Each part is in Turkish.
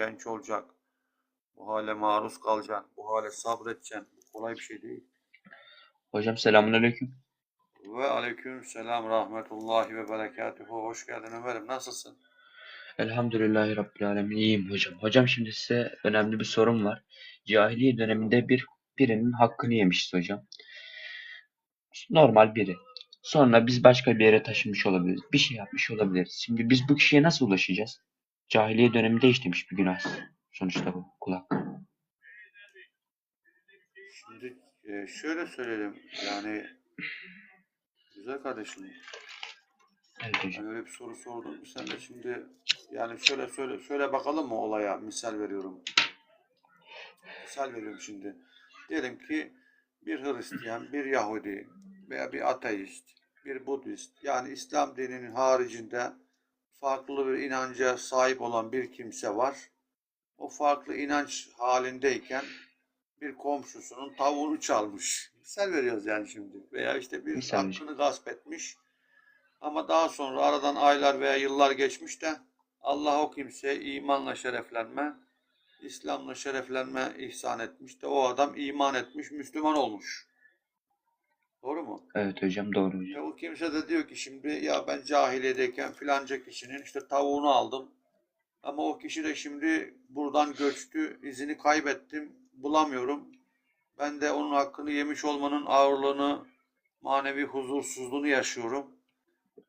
genç olacak. Bu hale maruz kalacaksın. Bu hale sabredeceksin. Kolay bir şey değil. Hocam selamünaleyküm. Ve aleyküm selam rahmetullahi ve berekatuhu. Hoş geldin Ömer'im. Nasılsın? Elhamdülillahi Rabbil Alemin. İyiyim hocam. Hocam şimdi size önemli bir sorum var. Cahiliye döneminde bir birinin hakkını yemişiz hocam. Normal biri. Sonra biz başka bir yere taşınmış olabiliriz. Bir şey yapmış olabiliriz. Şimdi biz bu kişiye nasıl ulaşacağız? Cahiliye döneminde işlemiş bir günah. Sonuçta bu kulak. Şimdi e, şöyle söyleyelim. Yani güzel kardeşim. Evet hocam. Yani öyle bir soru sordum. Sen de şimdi yani şöyle şöyle şöyle bakalım mı olaya? Misal veriyorum. Misal veriyorum şimdi. Diyelim ki bir Hristiyan, bir Yahudi veya bir ateist, bir Budist yani İslam dininin haricinde farklı bir inanca sahip olan bir kimse var. O farklı inanç halindeyken bir komşusunun tavuğunu çalmış. Misal veriyoruz yani şimdi. Veya işte bir Misal hocam. hakkını gasp etmiş. Ama daha sonra aradan aylar veya yıllar geçmiş de Allah o kimseye imanla şereflenme, İslam'la şereflenme ihsan etmiş de o adam iman etmiş, Müslüman olmuş. Doğru mu? Evet hocam doğru hocam. Ya o kimse de diyor ki şimdi ya ben cahiliyedeyken filanca kişinin işte tavuğunu aldım. Ama o kişi de şimdi buradan göçtü, izini kaybettim, bulamıyorum. Ben de onun hakkını yemiş olmanın ağırlığını, manevi huzursuzluğunu yaşıyorum.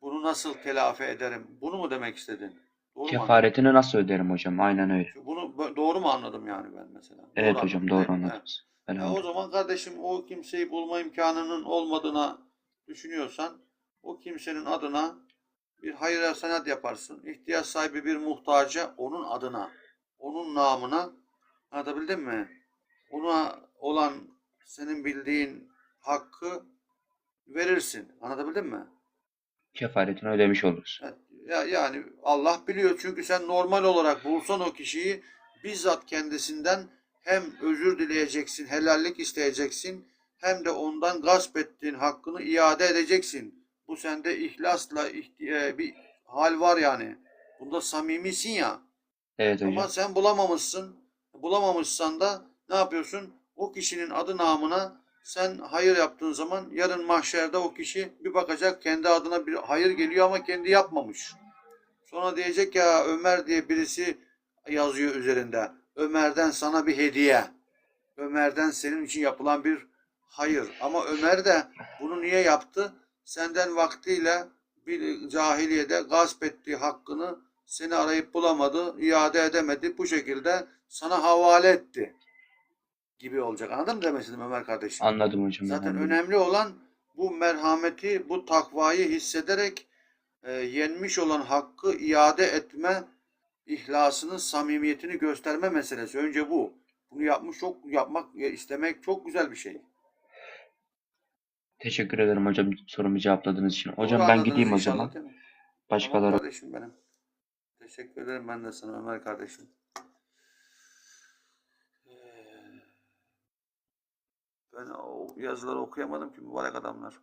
Bunu nasıl telafi ederim? Bunu mu demek istedin? Doğru anladım? Kefaretini nasıl öderim hocam? Aynen öyle. Bunu doğru mu anladım yani ben mesela? Evet Doğru hocam anladım doğru değil mi? Anladınız. Ya o zaman kardeşim o kimseyi bulma imkanının olmadığına düşünüyorsan o kimsenin adına bir hayır hasenat yaparsın. İhtiyaç sahibi bir muhtaca onun adına, onun namına anlatabildim mi? Ona olan senin bildiğin hakkı verirsin. Anlatabildim mi? Kefaretini ödemiş oluruz. Ya yani Allah biliyor çünkü sen normal olarak bulsan o kişiyi bizzat kendisinden hem özür dileyeceksin, helallik isteyeceksin hem de ondan gasp ettiğin hakkını iade edeceksin. Bu sende ihlasla e, bir hal var yani. Bunda samimisin ya. Evet hocam. Ama sen bulamamışsın. Bulamamışsan da ne yapıyorsun? O kişinin adı namına sen hayır yaptığın zaman yarın mahşerde o kişi bir bakacak kendi adına bir hayır geliyor ama kendi yapmamış. Sonra diyecek ya Ömer diye birisi yazıyor üzerinde. Ömer'den sana bir hediye. Ömer'den senin için yapılan bir hayır. Ama Ömer de bunu niye yaptı? Senden vaktiyle bir cahiliyede gasp ettiği hakkını seni arayıp bulamadı, iade edemedi. Bu şekilde sana havale etti gibi olacak. Anladın mı demek istedim Ömer kardeşim? Anladım hocam. Zaten elhamdülillah. önemli olan bu merhameti, bu takvayı hissederek e, yenmiş olan hakkı iade etme, ihlasının samimiyetini gösterme meselesi. Önce bu. Bunu yapmış çok yapmak e, istemek çok güzel bir şey. Teşekkür ederim hocam sorumu cevapladığınız için. Doğru Hocam ben gideyim o zaman. mi? Tamam Başkaları kardeşim benim. Teşekkür ederim ben de sana Ömer kardeşim. Ee, Ben o yazıları okuyamadım ki mübarek adamlar.